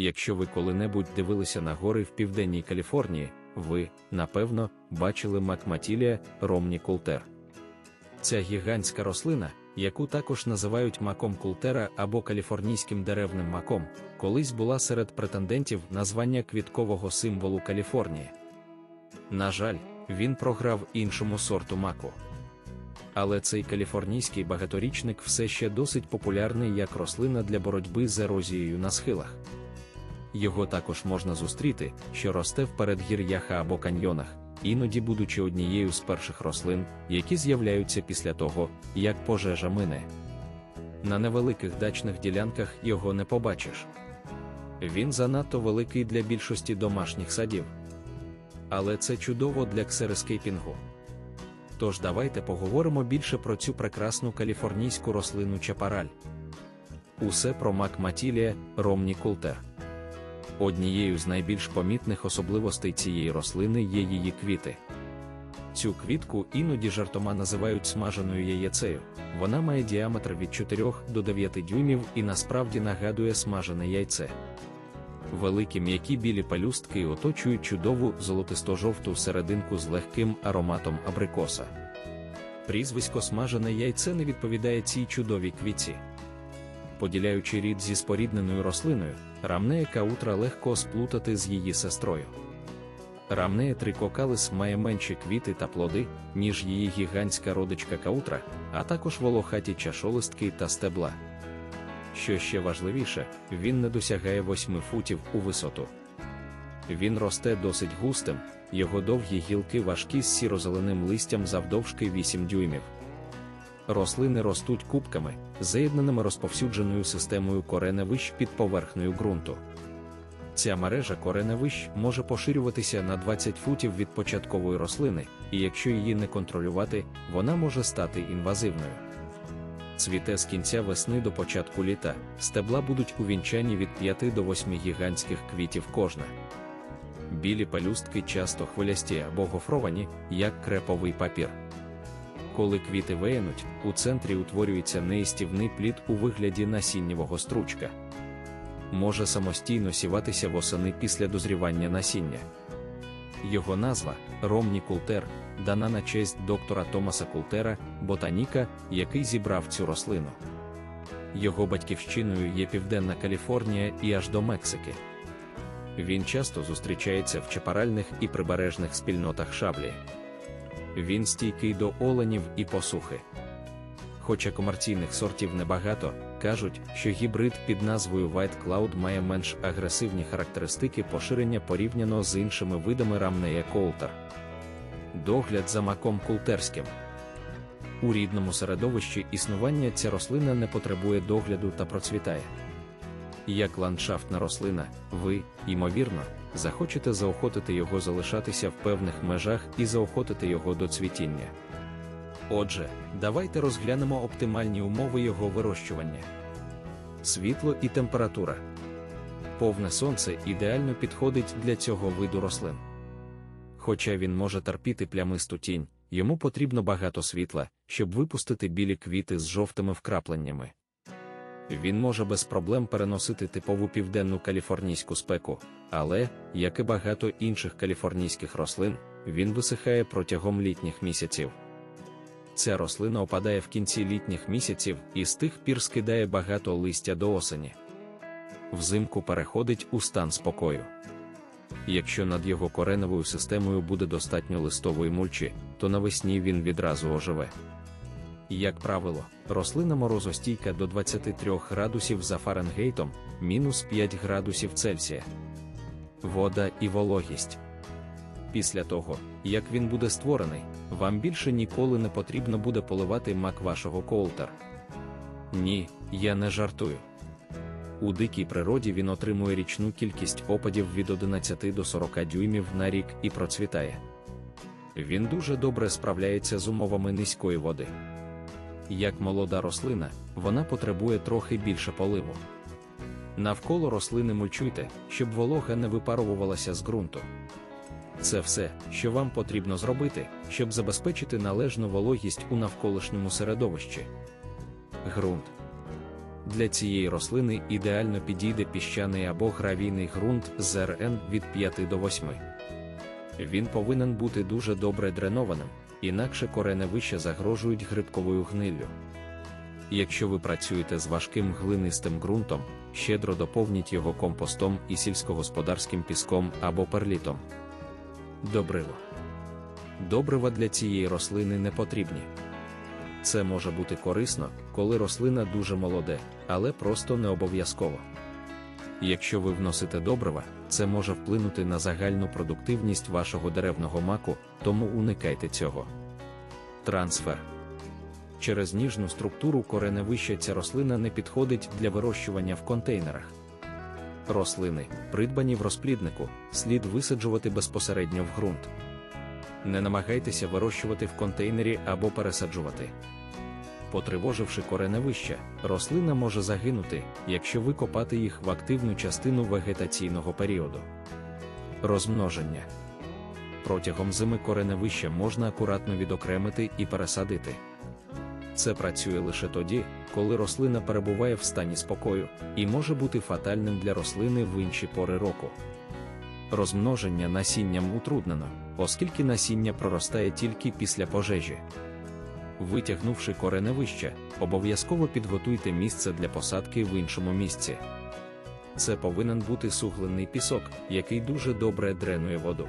Якщо ви коли-небудь дивилися на гори в південній Каліфорнії, ви, напевно, бачили макматілія Ромні Култер. Ця гігантська рослина, яку також називають маком култера або каліфорнійським деревним маком, колись була серед претендентів на звання квіткового символу Каліфорнії. На жаль, він програв іншому сорту маку. Але цей каліфорнійський багаторічник все ще досить популярний як рослина для боротьби з ерозією на схилах. Його також можна зустріти, що росте в передгір'ях або каньйонах, іноді будучи однією з перших рослин, які з'являються після того, як пожежа мине. На невеликих дачних ділянках його не побачиш. Він занадто великий для більшості домашніх садів. Але це чудово для ксерескейпінгу. Тож давайте поговоримо більше про цю прекрасну каліфорнійську рослину чапараль. Усе про мак Матілія Ромні Култер. Однією з найбільш помітних особливостей цієї рослини є її квіти. Цю квітку іноді жартома називають смаженою яєцею. Вона має діаметр від 4 до 9 дюймів і насправді нагадує смажене яйце. Великі м'які білі пелюстки оточують чудову золотисто-жовту серединку з легким ароматом абрикоса. Прізвисько смажене яйце не відповідає цій чудовій квітці. Поділяючи рід зі спорідненою рослиною, рамнея каутра легко сплутати з її сестрою. Рамнея трикокалис має менші квіти та плоди, ніж її гігантська родичка каутра, а також волохаті чашолистки та стебла. Що ще важливіше, він не досягає 8 футів у висоту. Він росте досить густим, його довгі гілки важкі з сіро-зеленим листям завдовжки 8 дюймів. Рослини ростуть кубками, заєднаними розповсюдженою системою кореневищ під поверхнею ґрунту. Ця мережа кореневищ може поширюватися на 20 футів від початкової рослини, і якщо її не контролювати, вона може стати інвазивною. Цвіте з кінця весни до початку літа, стебла будуть увінчані від 5 до 8 гігантських квітів кожна. Білі пелюстки часто хвилясті або гофровані, як креповий папір. Коли квіти виянуть, у центрі утворюється неїстівний плід у вигляді насіннєвого стручка. Може самостійно сіватися восени після дозрівання насіння. Його назва Ромні Култер, дана на честь доктора Томаса Култера, ботаніка, який зібрав цю рослину. Його батьківщиною є Південна Каліфорнія і аж до Мексики. Він часто зустрічається в чапаральних і прибережних спільнотах шаблі. Він стійкий до оленів і посухи. Хоча комерційних сортів небагато, кажуть, що гібрид під назвою White Cloud має менш агресивні характеристики поширення порівняно з іншими видами рамнея Коултер. Догляд за маком култерським. У рідному середовищі існування ця рослина не потребує догляду та процвітає. Як ландшафтна рослина, ви, ймовірно, захочете заохотити його залишатися в певних межах і заохотити його до цвітіння. Отже, давайте розглянемо оптимальні умови його вирощування. Світло і температура. Повне сонце ідеально підходить для цього виду рослин. Хоча він може терпіти плямисту тінь, йому потрібно багато світла, щоб випустити білі квіти з жовтими вкрапленнями. Він може без проблем переносити типову південну каліфорнійську спеку, але, як і багато інших каліфорнійських рослин, він висихає протягом літніх місяців. Ця рослина опадає в кінці літніх місяців і з тих пір скидає багато листя до осені. Взимку переходить у стан спокою. Якщо над його кореневою системою буде достатньо листової мульчі, то навесні він відразу оживе. Як правило, рослина морозостійка до 23 градусів за Фаренгейтом, мінус 5 градусів Цельсія. Вода і вологість. Після того, як він буде створений, вам більше ніколи не потрібно буде поливати мак вашого коултер. Ні, я не жартую. У дикій природі він отримує річну кількість опадів від 11 до 40 дюймів на рік і процвітає. Він дуже добре справляється з умовами низької води. Як молода рослина, вона потребує трохи більше поливу. Навколо рослини мульчуйте, щоб волога не випаровувалася з ґрунту. Це все, що вам потрібно зробити, щоб забезпечити належну вологість у навколишньому середовищі. Ґрунт. Для цієї рослини ідеально підійде піщаний або гравійний ґрунт з РН від 5 до 8. Він повинен бути дуже добре дренованим, інакше кореневища загрожують грибковою гниллю. Якщо ви працюєте з важким глинистим ґрунтом, щедро доповніть його компостом і сільськогосподарським піском або перлітом. Добриво. Добрива для цієї рослини не потрібні. Це може бути корисно, коли рослина дуже молоде, але просто не обов'язково. Якщо ви вносите добрива, це може вплинути на загальну продуктивність вашого деревного маку, тому уникайте цього. Трансфер через ніжну структуру кореневища ця рослина не підходить для вирощування в контейнерах. Рослини, придбані в розпліднику, слід висаджувати безпосередньо в ґрунт. Не намагайтеся вирощувати в контейнері або пересаджувати. Потривоживши кореневища, рослина може загинути, якщо викопати їх в активну частину вегетаційного періоду. Розмноження протягом зими кореневища можна акуратно відокремити і пересадити. Це працює лише тоді, коли рослина перебуває в стані спокою, і може бути фатальним для рослини в інші пори року. Розмноження насінням утруднено, оскільки насіння проростає тільки після пожежі. Витягнувши кореневище, обов'язково підготуйте місце для посадки в іншому місці. Це повинен бути суглинний пісок, який дуже добре дренує воду.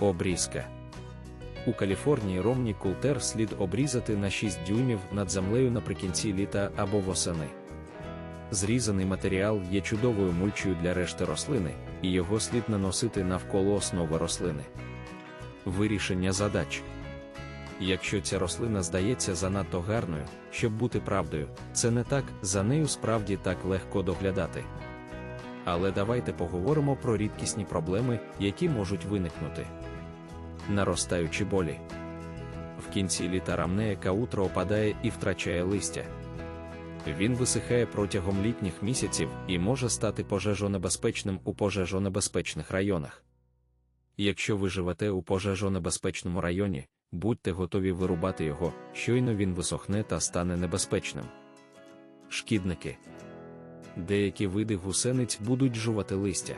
Обрізка у Каліфорнії ромні култер слід обрізати на 6 дюймів над землею наприкінці літа або восени. Зрізаний матеріал є чудовою мульчою для решти рослини, і його слід наносити навколо основи рослини. Вирішення задач. Якщо ця рослина здається занадто гарною, щоб бути правдою, це не так, за нею справді так легко доглядати. Але давайте поговоримо про рідкісні проблеми, які можуть виникнути наростаючі болі. В кінці літа рамнея каутро опадає і втрачає листя. Він висихає протягом літніх місяців і може стати пожежонебезпечним у пожежонебезпечних районах. Якщо ви живете у пожежонебезпечному районі, будьте готові вирубати його, щойно він висохне та стане небезпечним. Шкідники деякі види гусениць будуть жувати листя.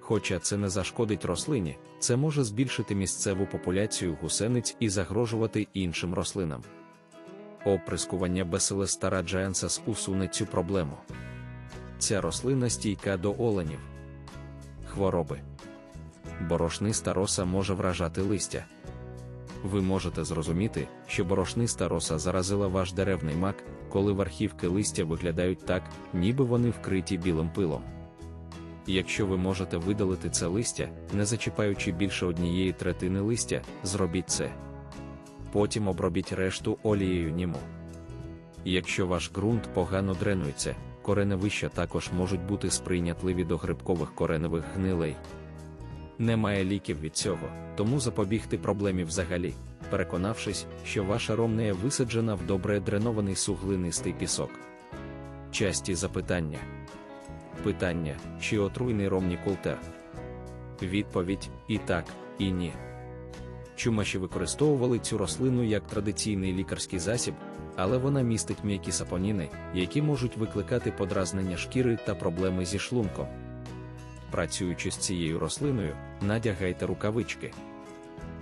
Хоча це не зашкодить рослині, це може збільшити місцеву популяцію гусениць і загрожувати іншим рослинам. Оприскування Bacillus Джаенсас усуне цю проблему. Ця рослина стійка до оленів. Хвороби. Борошниста роса може вражати листя. Ви можете зрозуміти, що борошниста роса заразила ваш деревний мак, коли верхівки листя виглядають так, ніби вони вкриті білим пилом. Якщо ви можете видалити це листя, не зачіпаючи більше однієї третини листя, зробіть це. Потім обробіть решту олією німу. Якщо ваш ґрунт погано дренується, кореневища також можуть бути сприйнятливі до грибкових кореневих гнилей. Немає ліків від цього, тому запобігти проблемі взагалі, переконавшись, що ваша ромнея висаджена в добре дренований суглинистий пісок. Часті запитання. Питання, чи отруйний ромні култер? Відповідь і так, і ні. Чумаші використовували цю рослину як традиційний лікарський засіб, але вона містить м'які сапоніни, які можуть викликати подразнення шкіри та проблеми зі шлунком. Працюючи з цією рослиною, надягайте рукавички.